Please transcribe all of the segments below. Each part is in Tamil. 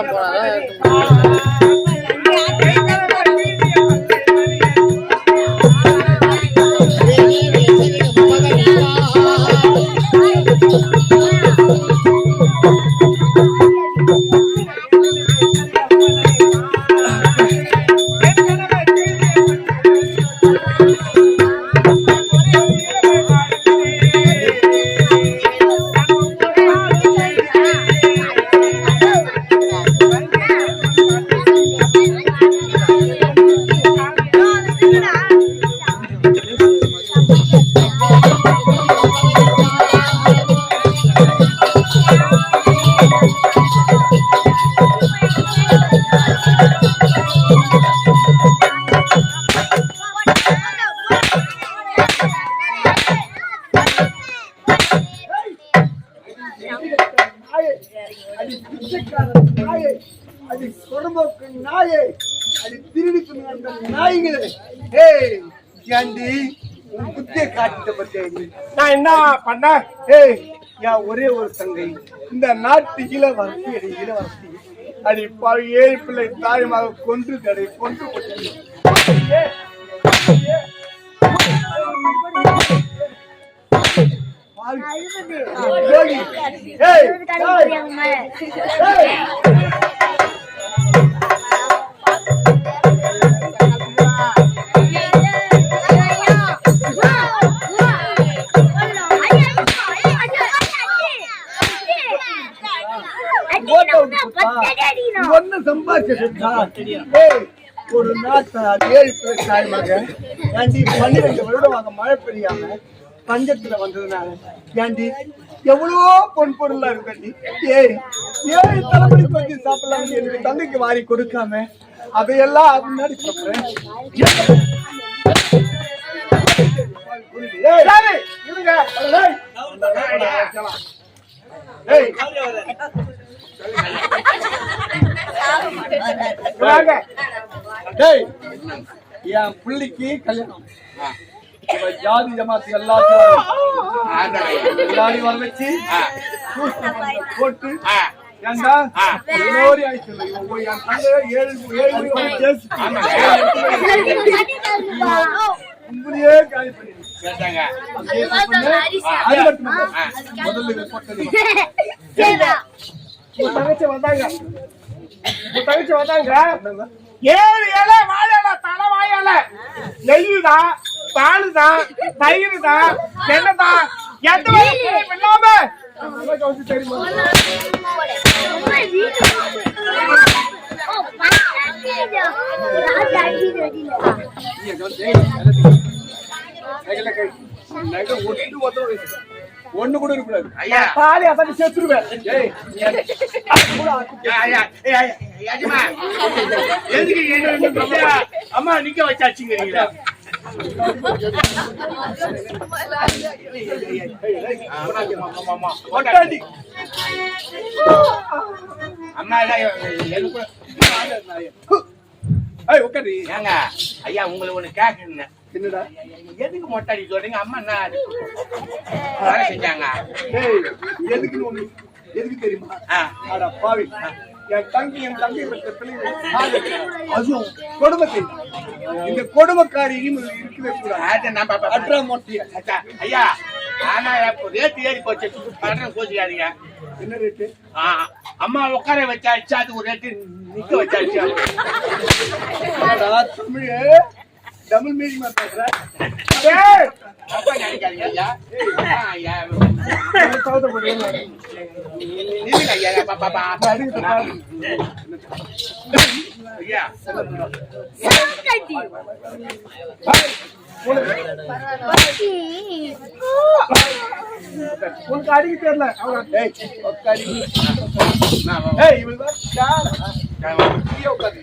சீக்கிரம் போனாதான் நாயே அடி நாயே திருடிக்கு நாய்களே ஏய் ஏண்டி புத்திய காட்டிட்ட பத்தேன் நான் என்ன பண்ண ஏய் என் ஒரே ஒரு தங்கை இந்த நாட்டு இளவரசி அடி இளவரசி அடி பாவி ஏழு பிள்ளை தாயமாக கொன்று தடை கொன்று போட்டு ஏய் ஏய் ஒன்னு சம்பாதிச்சா ஒரு நாட்டை ஏழு பேர் தாய்மாக ஏண்டி பன்னிரெண்டு வருடம் அங்க மழை பெய்யாம பஞ்சத்துல வந்ததுனால ஏண்டி எவ்வளவோ பொன் பொருளா இருக்கண்டி ஏய் ஏழு தலைமுறைக்கு வந்து சாப்பிடலாம் எனக்கு தங்கைக்கு வாரி கொடுக்காம அதையெல்லாம் முன்னாடி சாப்பிடுறேன் ஏய்? இருங்க. ஏய். என் பிள்ளைக்கு கல்யாணம் ஜாதி ஜமாத்து எல்லாத்தையும் எல்லாரையும் வர வச்சு போட்டு ஏண்டா ஆயிடுச்சு என் ஏழு ஏழு உங்களையே காலி. அது மட்டும். முதல்ல. உன் தங்கச்சி வந்தாங்க உன் தங்கச்சி வந்தாங்க ஏழு இலை வாழை இலை தலை வாழை நெல்லு தான் பால் தான் தயிர் தான் எண்ணெய் தான் எந்த வகையும் இல்லாம தெரியுமா ஒண்ணு கூட இருக்கக்கூடாது ஐயா. தாலி அசதி செத்துருவேன்? அம்மா நிக்க வச்சாச்சுங்கிறீங்களா. அம்மா ஏய், உட்காரு. ஏங்க ஐயா உங்களை ஒண்ணு கேட்கணுங்க என்னடா? எதுக்கு மொட்டை சொல்றீங்க? அம்மா என்ன வேலை செஞ்சாங்க. ஏய், ஒண்ணு? எதுக்கு தெரியுமா. அட பாவி. என் தங்கி என் தங்கை அதுவும் கொடுமைக்கு. இந்த கொடுமைக்காரி இனிமேல் இருக்கவே கூடாது. நம்ம அட்ரா மொட்டிய. அச்சா, ஐயா ஆனா இப்போ ரேட்டு ஏறி போச்சு. பண்றேன் கோச்சிக்காதீங்க. என்ன ரேட்டு ஆ, அம்மா உட்கார வச்சாச்சு அது ஒரு ரேட்டு நிக்க வச்சாச்சு தமிழ்? தமிழ் மீடியமா பேசுற? ஏய், அப்பா நினைக்காதீங்க ஐயா. ஆ, ஐயா. நான் சவுதப்படுறேன். நில்லுங்க ஐயா. பா, பா, பா. நான் அடிக்கிட்டு பாரு. ஐயா. உனக்கு அடிக்க தெரியல. அவன் ஏய் உட்காரு.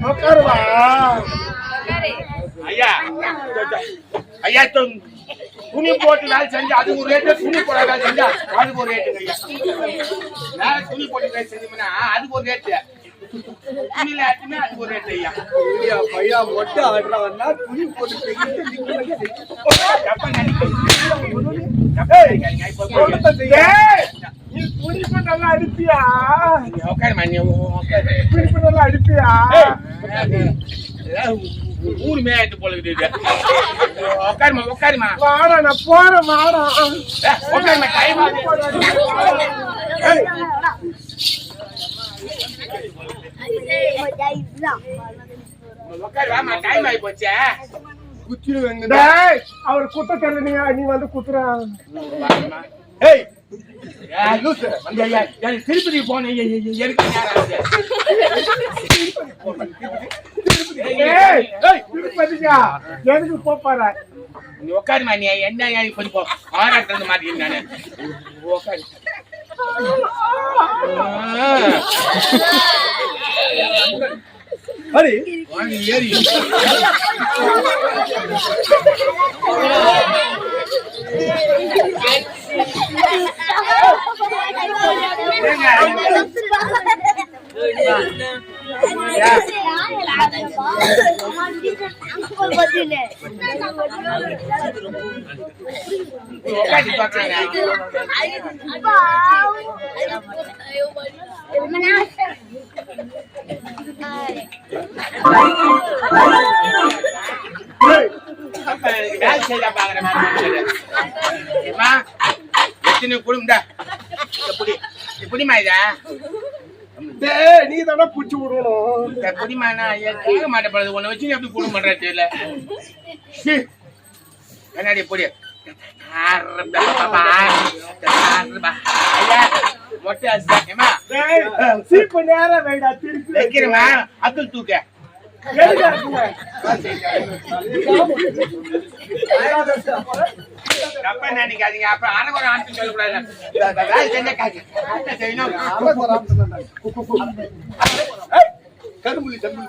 நான் வா- ஏய் ஐயா ஐயா தொ- துணி போட்டு வேலை செஞ்சு அது ஒரு ரேட்டு துணி போட வேலை செஞ்சா அதுக்கு ஒரு ரேட்டு ஐயா வேலை துணி போட்டு வேலை செஞ்சோம்னா அதுக்கு ஒரு ரேட்டு துணியில ஆச்சுன்னா அதுக்கு ஒரு ரேட்டு ஐயா ஐயா, பையா மொட்டை ஆடுறான்னா துணி போட்டு நீ துணிப்பு நல்லா அடிப்பியா? துணிப்பு நல்லா அடிப்பியா? ஊரு மேய்ட்டு போல உட்காருமா உட்காருமா வாடா நான் போறேன் வாடா. உட்காருமா டைம் உட்காரு வாமா டைம் ஆகி போச்சே. டேய், அவர் குத்த தெரியலையா நீ வந்து குத்துறா. ஏய் திருப்பதி போனேன் திருப்பதிக்கா எதுக்கு போப்பாரா நீ உட்காருமா நீ என்ன கொஞ்சம் இருந்து மாட்டேன் நானு. உட்காரு ஆ. அடி வாங்க, எப்படிமா இதா நீ தானே பிடிச்சி விடணும். எப்படிமா நான் கேட்க மாட்டேன் உன்னை வச்சு எப்படி குடும்பம் பண்றது தெரியல என்னடி கண்ணாடி எப்படி ஆறுபா, பாப்பா. ஆறுபா. ஐயா, மொட்டை அரிசி. ஏம்மா, டேய் சீப்பு நேரா வைடா திருப்பி வைக்கிறேம்மா, அப்துல் தூக்க எதுக்கு இருக்குங்க தப்பா நினைக்காதீங்க அப்புறம் அரைகுறை ஆண்டு சொல்லக்கூடாது இந்த- இந்த வேலை செஞ்சா காசு. ஆட்டை செய்யணும். கரும்புலி கரும்புலி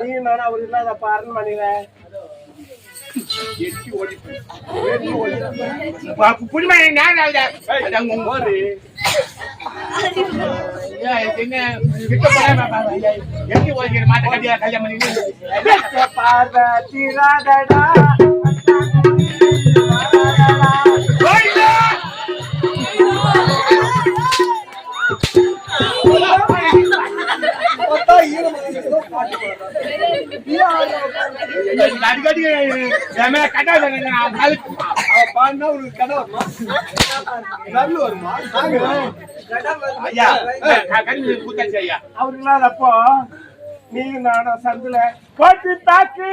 நீ நானும் அவர் இல்லாத பாருன்னு பண்ணிடுறேன் எட்டி ஓடிப்பு அடிக்கடி என் மேல அவ பாடினா உனக்கு கடை வருமா? நல்லு வருமா? ஐயா கூத்தாச்சு ஐயா. அவர் இல்லாதப்போ நீ நானும் சந்தில போட்டு தாக்கு.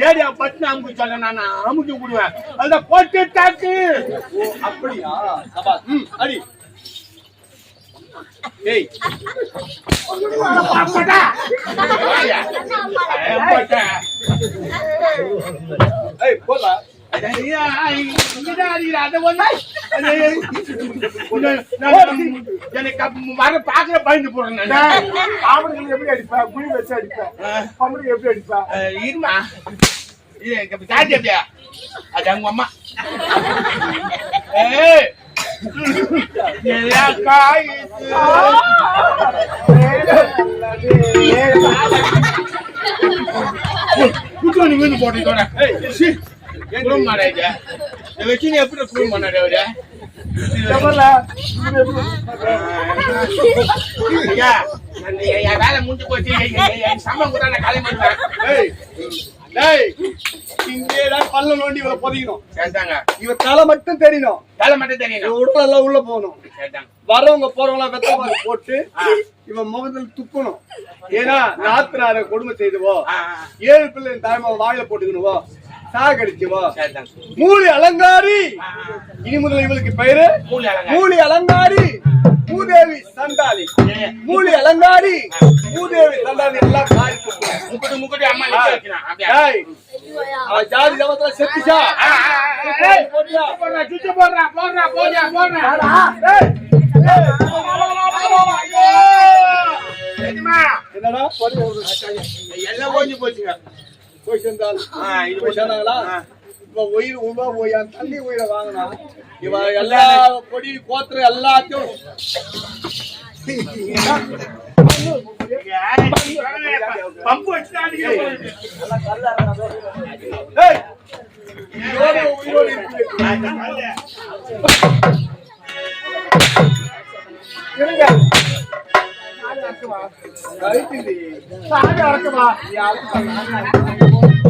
ரேடியோ பட்டு அமுக்கு சொல்ல நான் அமுக்கி விடுவேன். அந்த போட்டு தாக்கு அப்படியா? அடி. ஏய். அப்படா. ஏய் போடா. எனக்கு வர பாக்குற பயந்து போறேன் நான். எப்படி அடிப்பா குழி வச்சு அடிப்பா பொம்பளைங்க எப்படி அடிப்பா இருமா இது எனக்கு சாத்தி அப்படியா அது அவங்க அம்மா ஏய் நீ பண்ணாரு அவரு? எவன்ல? ஐயா, நான் என் என் வேலை முடிஞ்சு போச்சு. சம்பளம் கூட இங்கே தான் பல்ல நோண்டி இவளை புதைக்கணும். சரிதாங்க. இவ தலை மட்டும் தெரியணும் தலை மட்டும் தெரியணும் உடல் எல்லாம் உள்ள போகணும். வரவங்க போறவங்க வெத்த பாரு போட்டு இவன் முகத்தில் துப்பணும் ஏன்னா நாத்தனார கொடுமை செய்துவோ ஏழு பிள்ளை தாய்மா வாயில போட்டுக்கணுவோ சாகடிச்சுவோ மூலி அலங்காரி. இனி முதல்ல இவளுக்கு பெயரு? மூலி அலங்காரி. பூதேவி சண்டாளி. மூலி அலங்காரி. பூதேவி சண்டாளி எல்லாம் காரி துப்புறேன். முக்குடி முக்குடி அம்மா நிக்க வைக்கிறான் அப்படியா? டேய், அவன் ஜாதி ஜபத்துல செத்துச்சா? ஆ, ஆ, ஆ, ஏய், போடுறா, சுத்து போடுறா, போடுறா, போடுறா, போடுறா. டேய், டேய், ஐயோ! எஜமா, என்னடா? பொடி எல்லாம் ஓஞ்சி போச்சுங்க. போய் சேர்ந்தால் போய் சேர்ந்தாங்களா. இப்ப உயிர் உபா போய் என் தண்ணி உயிரை வாங்கினா இவன் எல்லா பொடி கோத்திரம் எல்லாத்தையும் பம்பு இருங்க. இல்லையே. சாமி வணக்கமா நீ அழுத்து பண்ணா.